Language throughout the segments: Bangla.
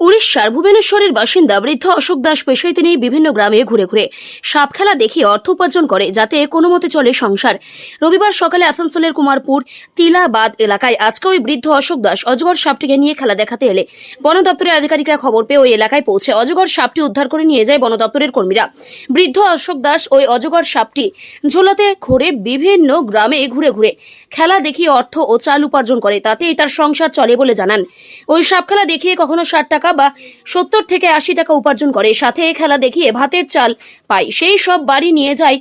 উড়িষ্যার ভুবনেশ্বরের বাসিন্দা বৃদ্ধ অশোক দাস পেশায় তিনি বিভিন্ন গ্রামে ঘুরে ঘুরে সাপ খেলা দেখিয়ে অর্থ উপার্জন করে যাতে কোনো মতে চলে সংসার। রবিবার সকালে আসানসোলের কুমারপুর, তিলাবাদ এলাকায় আজকে ওই বৃদ্ধ অশোক দাস অজগর সাপটিকে নিয়ে খেলা দেখাতে এলে বন দপ্তরের আধিকারিকরা খবর পেয়ে ওই এলাকায় পৌঁছে অজগর সাপটি উদ্ধার করে নিয়ে যায় বন দপ্তরের কর্মীরা। বৃদ্ধ অশোক দাস ওই অজগর সাপটি ঝোলাতে ঘুরে বিভিন্ন গ্রামে ঘুরে ঘুরে খেলা দেখিয়ে অর্থ ও চাল উপার্জন করে, তাতেই তার সংসার চলে বলে জানান। ওই সাপ খেলা দেখিয়ে কখনো ষাট টাকা বা সত্তর থেকে আশি টাকা উপার্জন করে। সাথে খেলা দেখিয়ে ভাতের চাল পায়। সেই সব বাড়ি নিয়ে যায়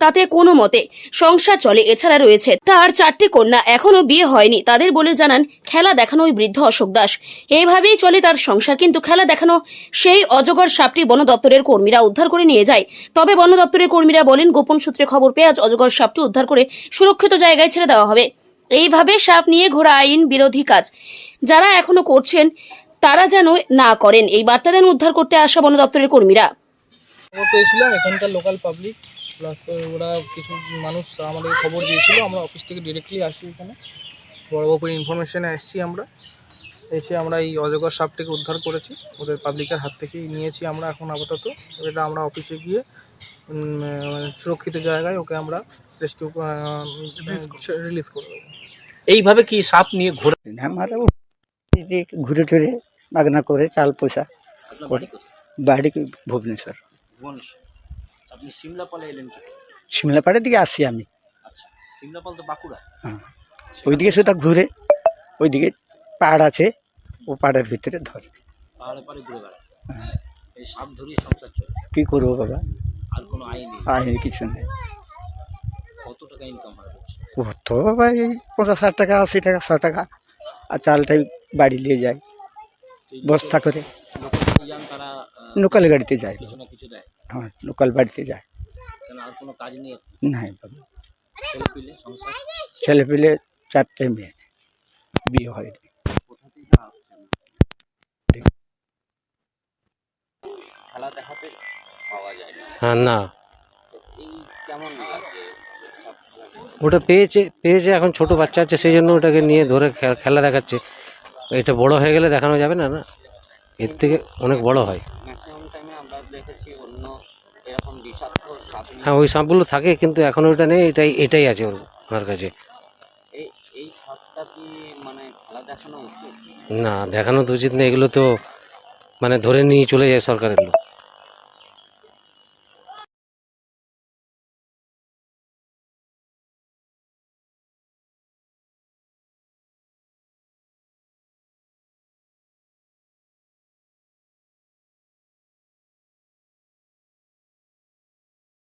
তাতে কোনো মতে সংসার চলে, এছাড়া রয়েছে তার চারটি কন্যা। এখনও বিয়ে হয়নি। তাদের বলে জানান, খেলা দেখানো ওই বৃদ্ধ অশোক দাস। এইভাবেই চলে তার সংসার, কিন্তু খেলা দেখানো সেই অজগর সাপটি বন দপ্তরের কর্মীরা উদ্ধার করে নিয়ে যায়। তবে বন দপ্তরের কর্মীরা বলেন, গোপন সূত্রে খবর পেয়ে আজ অজগর সাপটি উদ্ধার করে সুরক্ষিত জায়গায় ছেড়ে দেওয়া হবে। এইভাবে সাপ নিয়ে ঘোরা আইন বিরোধী কাজ। যারা এখনও করছেন তারা যেন না করেন। এই বার্তা দেন উদ্ধার করতে আসা বন দপ্তরের কর্মীরা। পেয়েছিলাম এখানকার লোকাল পাবলিক প্লাস ওরা কিছু মানুষ আমাদের খবর দিয়েছিল আমরা অফিস থেকে ডিরেক্টলি আসি এখানে। বড়বাবুর ইনফরমেশনে এসেছি আমরা। এসে আমরা এই অজগর সাপটিকে উদ্ধার করেছি। ওদের পাবলিকের হাত থেকেই নিয়েছি আমরা এখন আপাতত। এটা আমরা অফিসে গিয়ে মানে সুরক্ষিত জায়গায় ওকে আমরা রেস্কিউ রিলিজ করে দেবো। এইভাবে কি সাপ নিয়ে ঘোরা আমরা এই যে ঘুরে টুরে মাগনা করে চাল পয়সা বাড়ি ভুবনেশ্বর। আপনি সিমলাপালে এলেন কি? সিমলাপাড়ের দিকে আসি আমি। আচ্ছা সিমলাপাল তো বাঁকুড়া। হ্যাঁ ওইদিকে শুধু ঘুরে ওইদিকে পাহাড় আছে ও পাহাড়ের ভিতরে ধরে। পাহাড়ে পাড়ে ঘুরে বেড়ায়। হ্যাঁ। এই সাপ ধরেই সংসার চলে। কী করব বাবা? আর কোনো আইন নেই। আয় কিছু নেই। কত টাকা ইনকাম হয় কত বাবা এই পঞ্চাশ ষাট টাকা আশি টাকা ছ টাকা। আর চালটাই বাড়ি নিয়ে যায়। এই বস্তা করে লোকাল থেকে যান তারা আহ, লোকাল গাড়িতে যায় কিছু না কিছু দেয় হ্যাঁ লোকাল বাড়িতে যায় কেন আর কোনো কাজ নেই নাই বাবা ছেলে পিলে সংসার ছেলে পেলে চারটে মেয়ে বিয়ে হয়নি কোথা থেকে আসছেন খেলা দেখাতে পাওয়া যায় না হ্যাঁ না তো এই কেমন লাগছে সব খেলা ওটা পেয়েছে পেয়েছে এখন ছোট বাচ্চা আছে সেই জন্য ওটাকে নিয়ে ধরে খে- খেলা দেখাচ্ছে এটা বড় হয়ে গেলে দেখানো যাবে না না? এর থেকে অনেক বড় হয়। হ্যাঁ ওই সাপগুলো থাকে কিন্তু এখন ওটা নেই এটাই এটাই আছে ওর ওনার কাছে। মানে না দেখানো তো উচিত না এগুলো তো মানে ধরে নিয়ে চলে যায় সরকারের লোক।